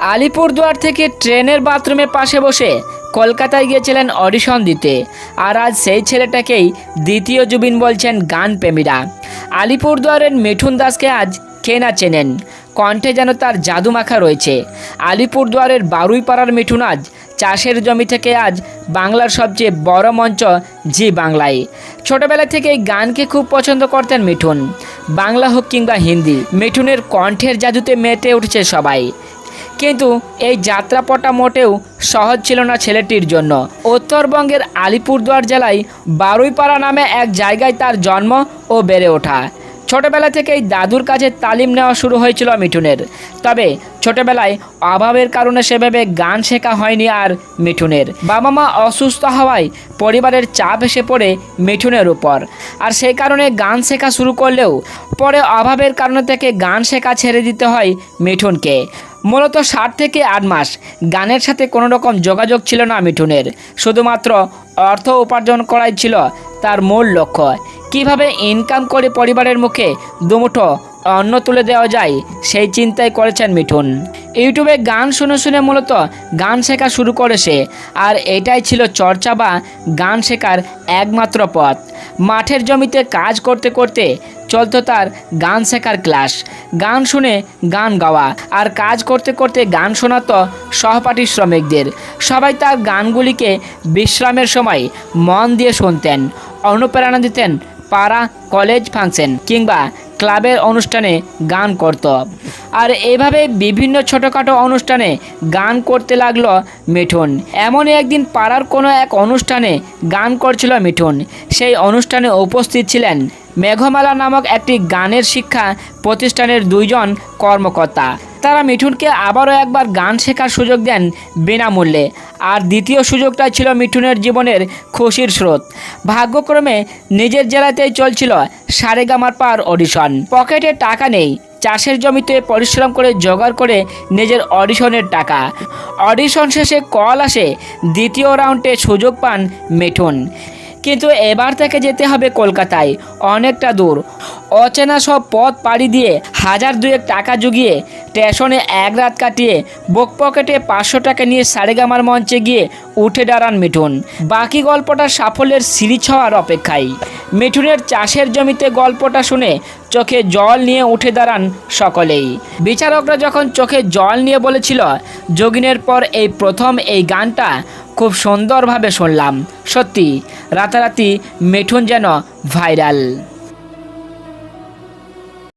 আলিপুরদুয়ার থেকে ট্রেনের বাথরুমের পাশে বসে কলকাতায় গিয়েছিলেন অডিশন দিতে। আর আজ সেই ছেলেটাকেই দ্বিতীয় জুবিন বলছেন গান প্রেমীরা। আলিপুরদুয়ারের মিঠুন দাসকে আজ কে না চেনেন? কণ্ঠে যেন তার জাদু মাখা রয়েছে। আলিপুরদুয়ারের বারুইপাড়ার মিঠুন আজ চাষের জমি থেকে আজ বাংলার সবচেয়ে বড় মঞ্চ জি বাংলায়। ছোটবেলা থেকে এই গানকে খুব পছন্দ করতেন মিঠুন। বাংলা হোক কিংবা হিন্দি, মিঠুনের কণ্ঠের জাদুতে মেতে উঠছে সবাই। কিন্তু এই যাত্রাপটা মোটেও সহজ ছিল না ছেলেটির জন্য। উত্তরবঙ্গের আলিপুরদুয়ার জেলায় বারুইপাড়া নামে এক জায়গায় তার জন্ম ও বেড়ে ওঠা। ছোটবেলা থেকেই দাদুর কাছে তালিম নেওয়া শুরু হয়েছিল মিঠুনের। তবে ছোটবেলায় অভাবের কারণে সেভাবে গান শেখা হয়নি আর মিঠুনের। বাবা মা অসুস্থ হওয়ায় পরিবারের চাপ এসে পড়ে মিঠুনের উপর। আর সেই কারণে গান শেখা শুরু করলেও পরে অভাবের কারণে থেকে গান শেখা ছেড়ে দিতে হয় মিঠুনকে। মূলত ষাট থেকে আট মাস। গানের সাথে কোনো রকম যোগাযোগ ছিল না মিঠুনের। শুধুমাত্র অর্থ উপার্জন করাই ছিল তার মূল লক্ষ্য। কীভাবে ইনকাম করে পরিবারের মুখে দুমুঠো অন্ন তুলে দেওয়া যায়, সেই চিন্তাই করেছেন মিঠুন। ইউটিউবে গান শুনে শুনে মূলত গান শেখা শুরু করে সে আর এটাই ছিল চর্চা বা গান শেখার একমাত্র পথ। মাঠের জমিতে কাজ করতে করতে চলত তার গান শেখার ক্লাস। গান শুনে গান গাওয়া, আর কাজ করতে করতে গান শোনাতো সহপাঠী শ্রমিকদের। সবাই তার গানগুলিকে বিশ্রামের সময় মন দিয়ে শুনতেন, অনুপ্রেরণা দিতেন, পাড়া, কলেজ ফাংশন কিংবা ক্লাবের অনুষ্ঠানে গান করত। আর এভাবে বিভিন্ন ছোটোখাটো অনুষ্ঠানে গান করতে লাগল মিঠুন। এমনই একদিন পাড়ার কোনো এক অনুষ্ঠানে গান করছিল মিঠুন। সেই অনুষ্ঠানে উপস্থিত ছিলেন মেঘমালা নামক একটি গানের শিক্ষা প্রতিষ্ঠানের দুইজন কর্মকর্তা। তারা মিঠুনকে আবারও একবার গান শেখার সুযোগ দেন বিনামূল্যে। আর দ্বিতীয় সুযোগটা ছিল মিঠুনের জীবনের খুশির স্রোত। ভাগ্যক্রমে নিজের জেলাতেই চলছিল সারেগামার পার অডিশন। পকেটে টাকা নেই, চাষের জমিতে পরিশ্রম করে জোগাড় করে নিজের অডিশনের টাকা। অডিশন শেষে কল আসে দ্বিতীয় রাউন্ডে সুযোগ পান মিঠুন। কিন্তু এবার তাকে যেতে হবে কলকাতায়, অনেকটা দূর। অচেনা সব পথ পাড়ি দিয়ে হাজার দুয়েক টাকা জুগিয়ে স্টেশনে এক রাত কাটিয়ে বুক পকেটে পাঁচশো টাকা নিয়ে সারেগামার মঞ্চে গিয়ে উঠে দাঁড়ান মিঠুন। বাকি গল্পটা সাফল্যের সিঁড়ি ছোঁয়ার অপেক্ষায়। মিঠুনের চাষের জমিতে গল্পটা শুনে চোখে জল নিয়ে উঠে দাঁড়ান সকলেই। বিচারকরা যখন চোখে জল নিয়ে বলেছিল, যোগিনের পর এই প্রথম এই গানটা খুব সুন্দরভাবে শুনলাম। সত্যি রাতারাতি মিঠুন যেন ভাইরাল।